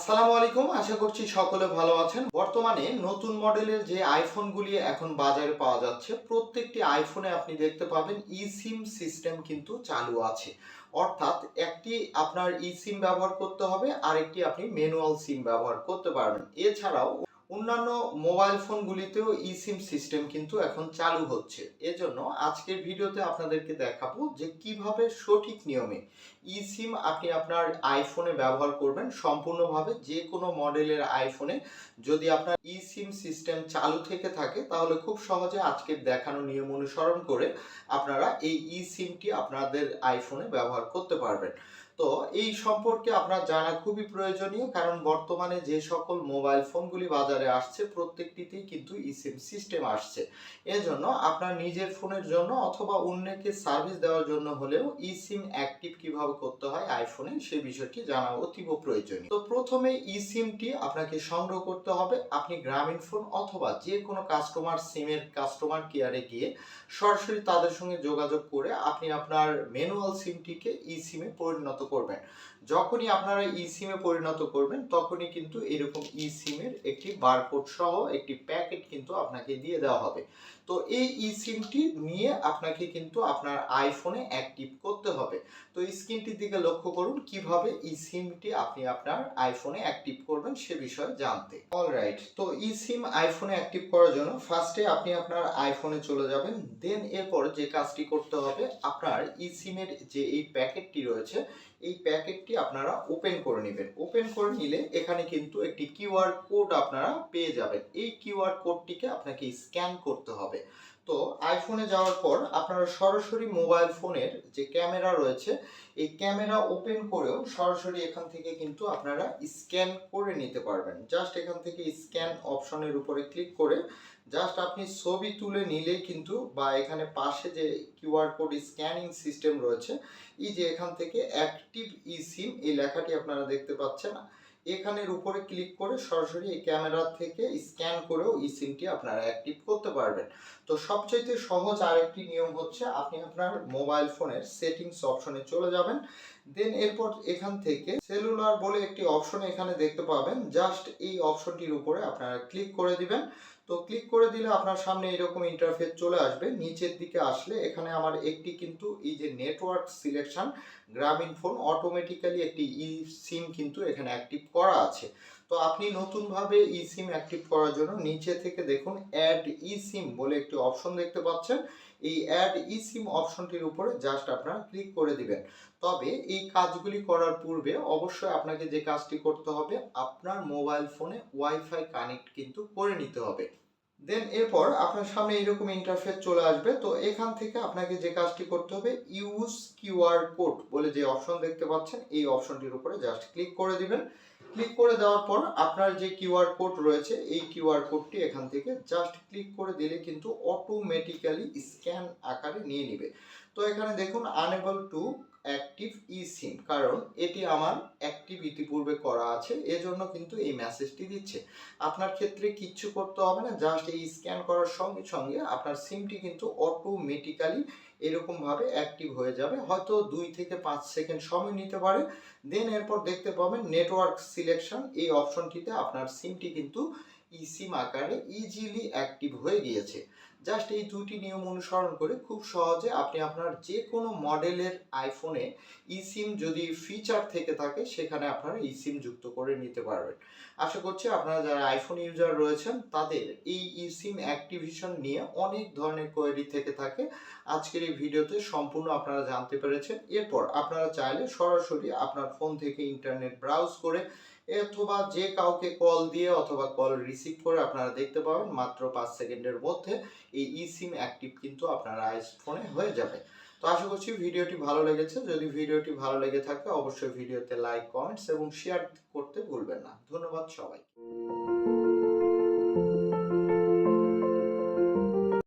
আসসালামু আলাইকুম, আশা করছি সকলে ভালো আছেন। বর্তমানে নতুন মডেলের যে আইফোনগুলি এখন বাজারে পাওয়া যাচ্ছে, প্রত্যেকটি আইফোনে আপনি দেখতে পাবেন ই সিম সিস্টেম কিন্তু চালু আছে। অর্থাৎ একটি আপনার ই সিম ব্যবহার করতে হবে, আরেকটি আপনি ম্যানুয়াল সিম ব্যবহার করতে পারবেন। এছাড়াও অন্যান্য মোবাইল ফোনগুলিতেও ই সিম সিস্টেম কিন্তু এখন চালু হচ্ছে। এজন্য আজকের ভিডিওতে আপনাদেরকে দেখাবো যে কীভাবে সঠিক নিয়মে ই সিম আপনি আপনার আইফোনে ব্যবহার করবেন। সম্পূর্ণভাবে যে কোনো মডেলের আইফোনে যদি আপনার ই সিম সিস্টেম চালু থেকে থাকে, তাহলে খুব সহজে আজকের দেখানো নিয়ম অনুসরণ করে আপনারা এই ই সিমটি আপনাদের আইফোনে ব্যবহার করতে পারবেন। তো এই সম্পর্কে আপনার জানা খুবই প্রয়োজনীয়, কারণ বর্তমানে যে সকল মোবাইল ফোনগুলি বাজারে আসছে, প্রত্যেকটিতেই কিন্তু ই সিম সিস্টেম আসছে। এজন্য আপনার নিজের ফোনের জন্য অথবা অন্যকে সার্ভিস দেওয়ার জন্য হলেও ই সিম অ্যাক্টিভ কীভাবে করতে হয় আইফোনে সেই বিষয়টি জানা অতীব প্রয়োজনীয়। তো প্রথমে ই সিমটি আপনাকে সংগ্রহ করতে হবে আপনি গ্রামীণ ফোন অথবা যে কোনো কাস্টমার সিমের কাস্টমার কেয়ারে গিয়ে সরাসরি তাদের সঙ্গে যোগাযোগ করে আপনি আপনার ম্যানুয়াল সিমটিকে ই সিমে পরিণত করবেন। যখনই আপনারা ই সিমে পরিণত করবেন, তখনই কিন্তু এরকম ই সিমের একটি বারকোড সহ একটি প্যাকেট কিন্তু আপনাকে দিয়ে দেওয়া হবে। তো এই ই সিমটি নিয়ে আপনাকে কিন্তু আপনার আইফোনে অ্যাক্টিভ করতে হবে। তো স্ক্রিনটির দিকে লক্ষ্য করুন, কীভাবে ই সিমটি আপনি আপনার আইফোনে অ্যাক্টিভ করবেন সে বিষয়ে জানতে। অলরাইট তো ই সিম আইফোনে অ্যাক্টিভ করার জন্য ফার্স্টে আপনি আপনার আইফোনে চলে যাবেন দেন এরপর যে কাজটি করতে হবে, আপনার ই সিমের যে এই প্যাকেটটি রয়েছে এই প্যাকেটটি আপনারা ওপেন করে নেবেন। ওপেন করে নিলে এখানে কিন্তু একটি কিউআর কোড আপনারা পেয়ে যাবেন। এই কিউআর কোডটিকে আপনাকে স্ক্যান করতে হবে। তো আইফোনে যাওয়ার পর আপনারা সরাসরি মোবাইল ফোনের যে ক্যামেরা রয়েছে, এই ক্যামেরা ওপেন করেও সরাসরি এখান থেকে কিন্তু আপনারা স্ক্যান করে নিতে পারবেন। জাস্ট এখান থেকে স্ক্যান অপশনের উপরে ক্লিক করে জাস্ট আপনি ছবি তুলে নিলেই কিন্তু বা এখানে পাশে যে কিউআর কোড স্ক্যানিং সিস্টেম রয়েছে, এই যে এখান থেকে অ্যাক্টিভ ই সিম এই লেখাটি আপনারা দেখতে পাচ্ছেন। এখানের উপরে ক্লিক করে সরাসরি এই ক্যামেরা থেকে স্ক্যান করেও ই সিমটি আপনারা অ্যাক্টিভ করতে পারবেন। তো সবচাইতে সহজ আরেকটি নিয়ম হচ্ছে আপনি আপনার মোবাইল ফোনের সেটিংস অপশনে চলে যাবেন। দেন এরপর এখান থেকে সেলুলার বলে একটি অপশন এখানে দেখতে পাবেন। জাস্ট এই অপশনটির উপরে আপনারা ক্লিক করে দিবেন। তো ক্লিক করে দিলে আপনার সামনে এরকম ইন্টারফেস চলে আসবে। নিচের দিকে আসলে এখানে আমার একটি কিন্তু এই যে network selection Grameen phone automatically একটি ই সিম কিন্তু এখানে অ্যাক্টিভ করা আছে। তো আপনি নতুনভাবে ই সিম অ্যাক্টিভ করার জন্য নিচে থেকে দেখুন অ্যাড ই সিম বলে একটি অপশন দেখতে পাচ্ছেন। এই অ্যাড ই সিম অপশনটির উপরে জাস্ট আপনারা ক্লিক করে দিবেন। তবে এই কাজগুলি করার পূর্বে অবশ্যই আপনাকে যে কাজটি করতে হবে, আপনার মোবাইল ফোনে ওয়াইফাই কানেক্ট কিন্তু করে নিতে হবে। দেন এরপর আপনার সামনে এরকম ইন্টারফেস চলে আসবে। তো এখান থেকে আপনাকে যে কাজটি করতে হবে ইউজ কিউআর কোড বলে যে অপশন দেখতে পাচ্ছেন, এই অপশনটির উপরে জাস্ট ক্লিক করে দিবেন। ক্লিক করে দেওয়ার পর আপনার যে কিউআর কোড রয়েছে, এই কিউআর কোডটি এখান থেকে জাস্ট ক্লিক করে দিলে কিন্তু অটোমেটিক্যালি স্ক্যান আকারে নিয়ে নেবে। তো এখানে দেখুন enable to active e SIM কারণ এটি আমার অ্যাক্টিভ ইতিপূর্বে করা আছে, এজন্য কিন্তু এই মেসেজটি দিচ্ছে। আপনার ক্ষেত্রে কিচ্ছু করতে হবে না জাস্ট এই স্ক্যান করার সঙ্গে সঙ্গে আপনার সিমটি কিন্তু অটোমেটিক্যালি এরকমভাবে অ্যাক্টিভ হয়ে যাবে। হয়তো দুই থেকে পাঁচ সেকেন্ড সময় নিতে পারে দেন এরপর দেখতে পাবেন নেটওয়ার্ক সিলেকশন এই অপশনটিতে আপনার সিমটি কিন্তু ই সিম আকারে ইজিলি অ্যাক্টিভ হয়ে গিয়েছে। জাস্ট এই দুটি নিয়ম অনুসরণ করে খুব সহজে আপনি আপনার যে কোনো মডেলের আইফোনে ই সিম যদি ফিচার থেকে থাকে, সেখানে আপনারা ই সিম যুক্ত করে নিতে পারবেন। আশা করছি আপনারা যারা আইফোন ইউজার রয়েছেন, তাদের এই ই সিম অ্যাক্টিভিশন নিয়ে অনেক ধরনের কোয়েরি থেকে থাকে। আজকের এই ভিডিওতে সম্পূর্ণ আপনারা জানতে পেরেছেন। এরপর আপনারা চাইলে সরাসরি আপনার ফোন থেকে ইন্টারনেট ব্রাউজ করে অথবা যে কাউকে কল দিয়ে অথবা কল রিসিভ করে আপনারা দেখতে পাবেন মাত্র পাঁচ সেকেন্ডের মধ্যে এই ই সিম অ্যাক্টিভ কিন্তু আপনার আইফোনে হয়ে যাবে। তো আশা করছি ভিডিওটি ভালো লেগেছে। যদি ভিডিওটি ভালো লেগে থাকে অবশ্যই ভিডিওতে লাইক কমেন্টস এবং শেয়ার করতে ভুলবেন না। ধন্যবাদ সবাই